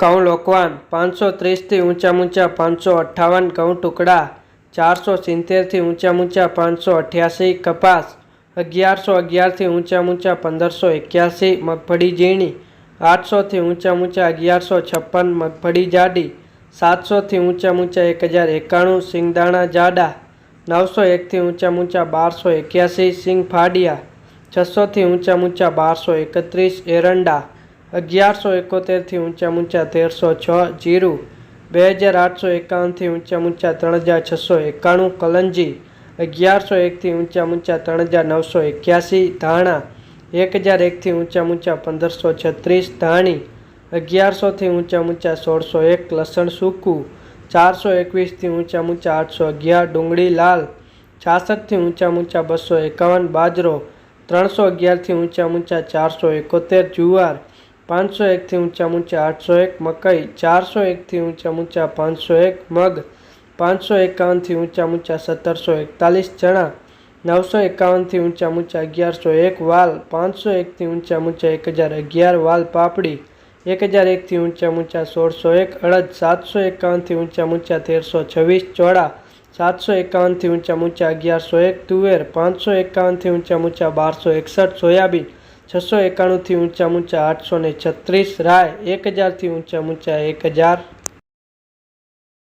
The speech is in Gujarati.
ઘઉં લોકવાન, પાંચસો ત્રીસથી ઊંચા ઊંચા પાંચસો અઠ્ઠાવન ઘઉં ટુકડા, ચારસો સિત્તેરથી ઊંચા ઊંચા પાંચસો અઠ્યાસી કપાસ, અગિયારસો અગિયારથી ઊંચા ઊંચા પંદરસો એક્યાસી મગફળી ઝીણી, આઠસોથી ઊંચા ઊંચા અગિયારસો છપ્પન મગફળી જાડી, સાતસોથી ઊંચા ઊંચા એક હજાર એકાણું સિંગદાણા જાડા, નવસો એકથી ઊંચા ઊંચા બારસો એક્યાસી સિંગ ફાડિયા, છસોથી ઊંચા ઊંચા બારસો એકત્રીસ એરંડા અગિયારસો એકોતેરથી ઊંચા ઊંચા તેરસો છ, જીરું બે હજાર આઠસો એકાવનથી ઊંચા ઊંચા ત્રણ હજાર છસો એકાણું, કલંજી અગિયારસો એકથી ઊંચા ઊંચા ત્રણ હજાર નવસો એક્યાસી, ધાણા એક હજાર એકથી ઊંચા ઊંચા પંદરસો છત્રીસ, ધાણી અગિયારસોથી ઊંચા ઊંચા સોળસો એક, લસણ સૂકું ચારસો એકવીસથી ઊંચા ઊંચા આઠસો અગિયાર, ડુંગળી લાલ છાસઠથી ઊંચા ઊંચા બસો એકાવન, બાજરો ત્રણસો અગિયારથી ઊંચા ઊંચા ચારસો એકોતેર, જુવાર પાંચસો એકથી ઊંચા ઊંચા આઠસો એક, મકઈ ચારસો એકથી ઊંચા ઊંચા પાંચસો એક, મગ પાંચસો એકાવનથી ઊંચા ઊંચા સત્તરસો એકતાલીસ, ચણા નવસો એકાવનથી ઊંચા ઊંચા અગિયારસો એક, વાલ પાંચસો એકથી ઊંચા ઊંચા એક હજાર અગિયાર, વાલ પાપડી એક હજાર એકથી ઊંચા ઊંચા સોળસો એક, અડદ સાતસો એકાવનથી ઊંચા ઊંચા તેરસો છવ્વીસ, ચોળા સાતસો એકાવનથી ઊંચા ઊંચા અગિયારસો એક, તુવેર પાંચસો એકાવનથી ઊંચા ઊંચા બારસો એકસઠ, સોયાબીન છસો એકાણુંથી ઊંચા ઊંચા આઠસો ને છત્રીસ રાય એક હજારથી ઊંચા ઊંચા એક હજાર.